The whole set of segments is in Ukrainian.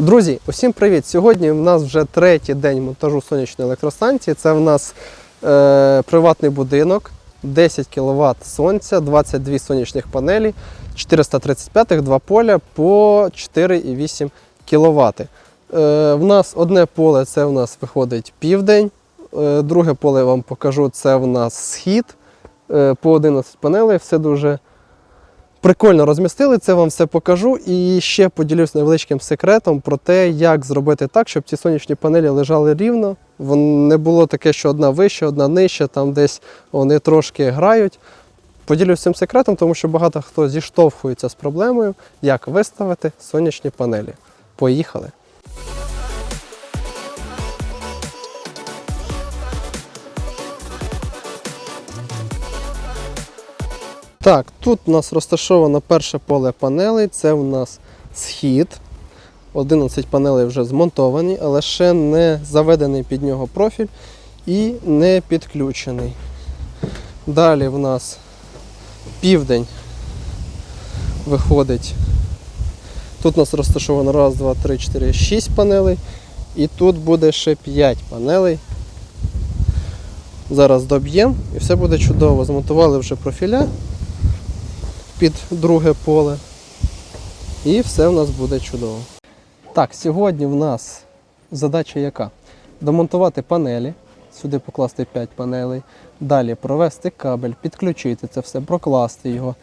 Друзі, усім привіт! Сьогодні в нас вже третій день монтажу сонячної електростанції. Це в нас е, приватний будинок, 10 кВт сонця, 22 сонячних панелі, 435 два поля по 4,8 кВт. Е, в нас одне поле це в нас виходить південь, е, друге поле я вам покажу, це в нас схід е, по 11 панелей. Все дуже Прикольно розмістили, це вам все покажу. І ще поділюсь невеличким секретом про те, як зробити так, щоб ці сонячні панелі лежали рівно. Не було таке, що одна вища, одна нижча, там десь вони трошки грають. Поділюсь цим секретом, тому що багато хто зіштовхується з проблемою, як виставити сонячні панелі. Поїхали! Так, тут у нас розташовано перше поле панелей, це у нас схід. 11 панелей вже змонтовані, але ще не заведений під нього профіль і не підключений. Далі в нас південь виходить. Тут у нас розташовано раз, два, три, чотири, шість панелей. І тут буде ще 5 панелей. Зараз доб'ємо і все буде чудово. Змонтували вже профіля під друге поле. І все в нас буде чудово. Так, сьогодні в нас задача яка? Домонтувати панелі, сюди покласти 5 панелей, далі провести кабель, підключити це все, прокласти його.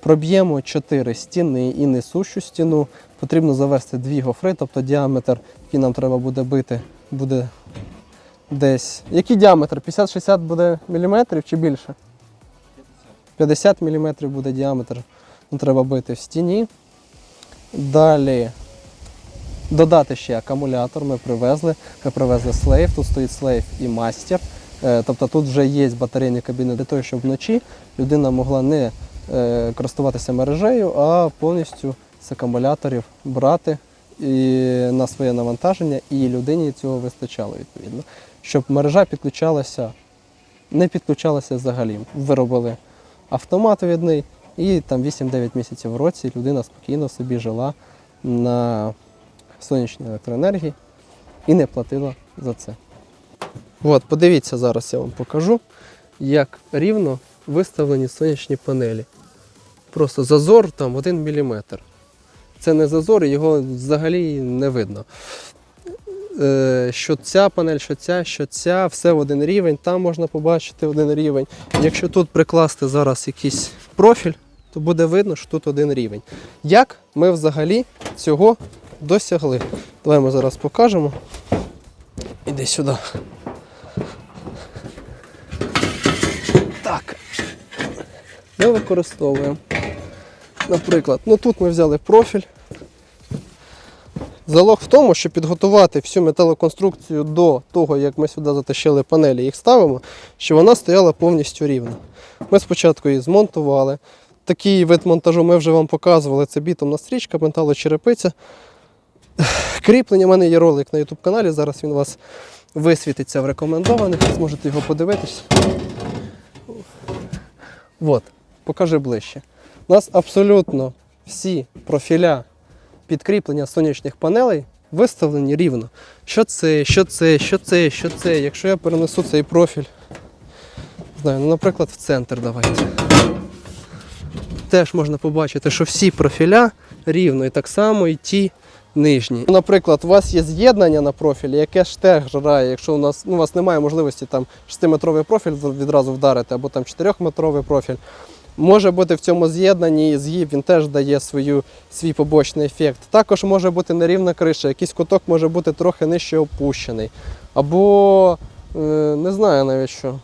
Проб'ємо 4 стіни і несущу стіну. Потрібно завести дві гофри, тобто діаметр, який нам треба буде бити, буде десь. Який діаметр? 50-60 буде міліметрів чи більше? 50 мм буде діаметр, ну, треба бити в стіні. Далі додати ще акумулятор. Ми привезли. Ми привезли слейв. Тут стоїть слейв і мастер. Е, Тобто тут вже є батарейні кабіни для того, щоб вночі людина могла не е, користуватися мережею, а повністю з акумуляторів брати і на своє навантаження, і людині цього вистачало відповідно. Щоб мережа підключалася, не підключалася взагалі. Виробили автомат відний, і там 8-9 місяців в році людина спокійно собі жила на сонячній електроенергії і не платила за це. От, подивіться, зараз я вам покажу, як рівно виставлені сонячні панелі. Просто зазор там 1 мм. Це не зазор, його взагалі не видно. Е, Що ця панель, що ця, що ця, все в один рівень, там можна побачити один рівень. Якщо тут прикласти зараз якийсь профіль, то буде видно, що тут один рівень. Як ми взагалі цього досягли? Давай ми зараз покажемо. Іди сюди. Так. Ми використовуємо. Наприклад, ну тут ми взяли профіль. Залог в тому, щоб підготувати всю металоконструкцію до того, як ми сюди затащили панелі і їх ставимо, щоб вона стояла повністю рівно. Ми спочатку її змонтували. Такий вид монтажу ми вже вам показували. Це бітумна стрічка, металочерепиця. Кріплення, у мене є ролик на YouTube каналі, зараз він у вас висвітиться в рекомендованих, зможете його подивитись. От, покажи ближче. У нас абсолютно всі профіля підкріплення сонячних панелей виставлені рівно. Що це, що це, що це, що це. Якщо я перенесу цей профіль, знаю, ну, наприклад, в центр давайте. Теж можна побачити, що всі профіля рівно і так само і ті нижні. Наприклад, у вас є з'єднання на профілі, яке ж теж грає. Якщо у нас ну, у вас немає можливості там 6-метровий профіль відразу вдарити, або там 4-метровий профіль. Може бути в цьому з'єднанні згиб, він теж дає свою, свій побочний ефект. Також може бути нерівна криша, якийсь куток може бути трохи нижче опущений. Або е, не знаю навіть що.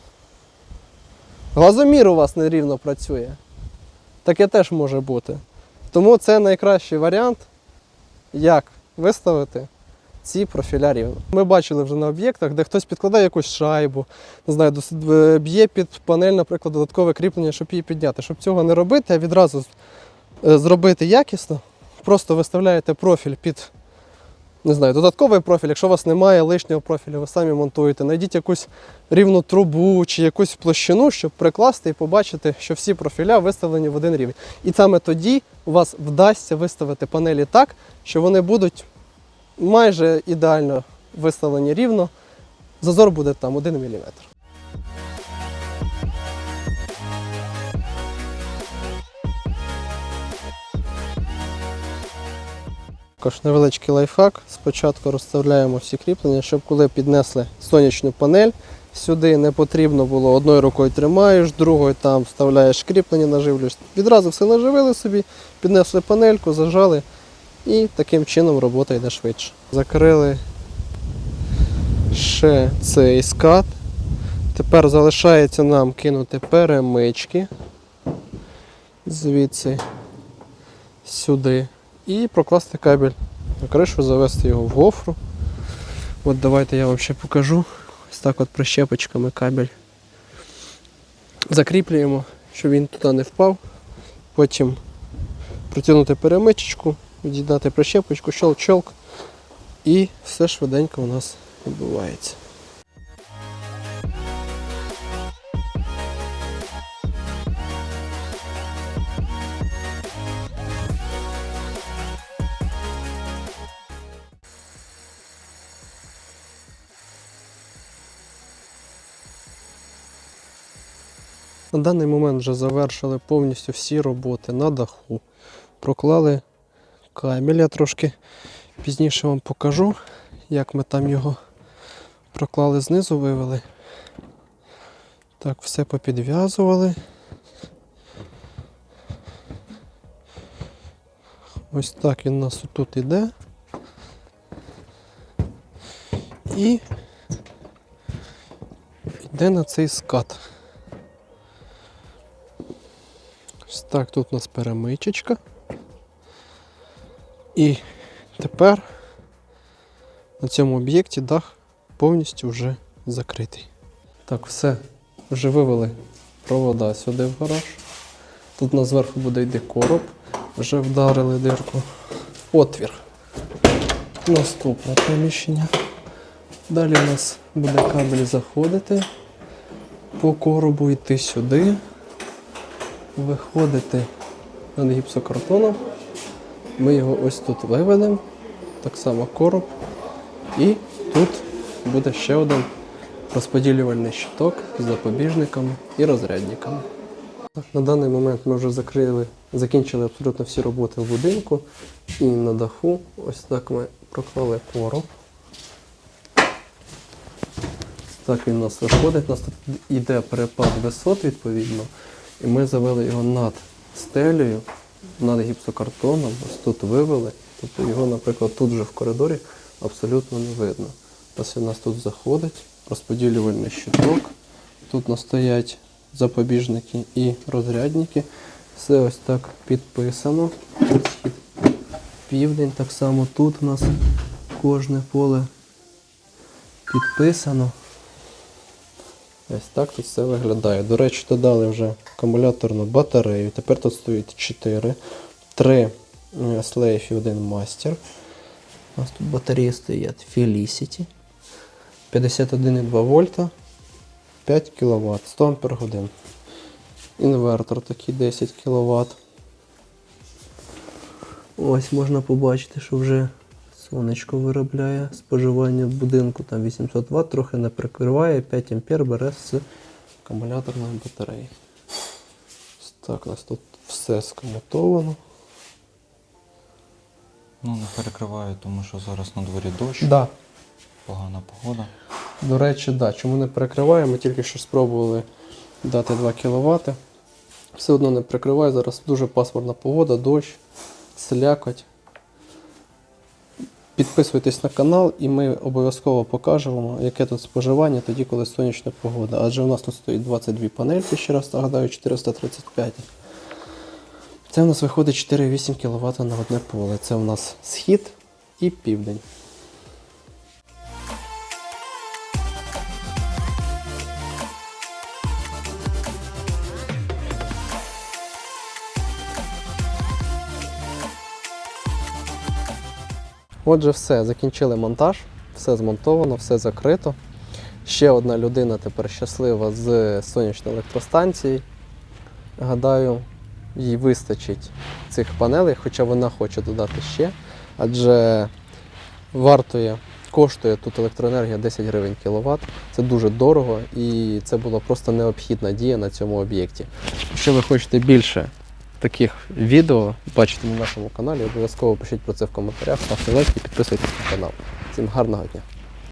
Глазомір у вас нерівно працює. Таке теж може бути. Тому це найкращий варіант, як виставити ці профіля. Ми бачили вже на об'єктах, де хтось підкладає якусь шайбу, не знаю, е, б'є під панель, наприклад, додаткове кріплення, щоб її підняти. Щоб цього не робити, а відразу е, зробити якісно, просто виставляєте профіль під не знаю, додатковий профіль. Якщо у вас немає лишнього профілю, ви самі монтуєте. Найдіть якусь рівну трубу чи якусь площину, щоб прикласти і побачити, що всі профіля виставлені в один рівень. І саме тоді у вас вдасться виставити панелі так, що вони будуть майже ідеально виставлені рівно. Зазор буде там 1 мм. Також невеличкий лайфхак. Спочатку розставляємо всі кріплення, щоб коли піднесли сонячну панель, сюди не потрібно було одною рукою тримаєш, другою там вставляєш кріплення, наживлюєш. Відразу все наживили собі, піднесли панельку, зажали і таким чином робота йде швидше. Закрили ще цей скат. Тепер залишається нам кинути перемички звідси сюди і прокласти кабель на кришу, завести його в гофру. От давайте я вам ще покажу. Ось так от прищепочками кабель закріплюємо, щоб він туди не впав. Потім протягнути перемичечку, від'єднати прищепочку, щелк-щелк. І все швиденько у нас відбувається. На даний момент вже завершили повністю всі роботи на даху. Проклали кабель. Я трошки пізніше вам покажу, як ми там його проклали знизу, вивели. Так, все попідв'язували. Ось так він у нас тут іде. І йде на цей скат. Ось так, тут у нас перемичечка. І тепер на цьому об'єкті дах повністю вже закритий. Так, все, вже вивели провода сюди в гараж. Тут у зверху буде йти короб, вже вдарили дирку. Отвір. Наступне приміщення. Далі у нас буде кабель заходити по коробу, йти сюди виходити над гіпсокартоном. Ми його ось тут виведемо, так само короб. І тут буде ще один розподілювальний щиток з запобіжниками і розрядниками. На даний момент ми вже закрили, закінчили абсолютно всі роботи в будинку. І на даху ось так ми проклали короб. Так він у нас виходить. У нас тут йде перепад висот відповідно. І ми завели його над стелею, над гіпсокартоном, ось тут вивели. Тобто його, наприклад, тут вже в коридорі абсолютно не видно. Ось у нас тут заходить, розподілювальний щиток. Тут у нас стоять запобіжники і розрядники. Все ось так підписано. Південь так само тут у нас кожне поле підписано. Ось так тут все виглядає. До речі, додали вже акумуляторну батарею. Тепер тут стоїть 4, 3 слейф і один мастер. У нас тут батареї стоять Felicity. 51,2 вольта, 5 кВт, 100 Ампер годин. Інвертор такий 10 кВт. Ось можна побачити, що вже сонечко виробляє. Споживання в будинку там 800 Вт, трохи не прикриває, 5 ампер бере з акумуляторної батареї. Ось Так, у нас тут все скомутовано. Ну, не перекриваю, тому що зараз на дворі дощ, Да. погана погода. До речі, да. Чому не перекриває? Ми тільки що спробували дати 2 кВт. Все одно не прикриває. Зараз дуже пасмурна погода, дощ, слякоть. Підписуйтесь на канал і ми обов'язково покажемо, яке тут споживання тоді, коли сонячна погода. Адже у нас тут стоїть 22 панельки, ще раз нагадаю, 435. Це у нас виходить 4,8 кВт на одне поле. Це у нас схід і південь. Отже, все, закінчили монтаж, все змонтовано, все закрито. Ще одна людина тепер щаслива з сонячної електростанції. Гадаю, їй вистачить цих панелей, хоча вона хоче додати ще. Адже вартує, коштує тут електроенергія 10 гривень кіловат. Це дуже дорого і це була просто необхідна дія на цьому об'єкті. Якщо ви хочете більше таких відео бачите на нашому каналі, обов'язково пишіть про це в коментарях, ставте лайки і підписуйтесь на канал. Всім гарного дня!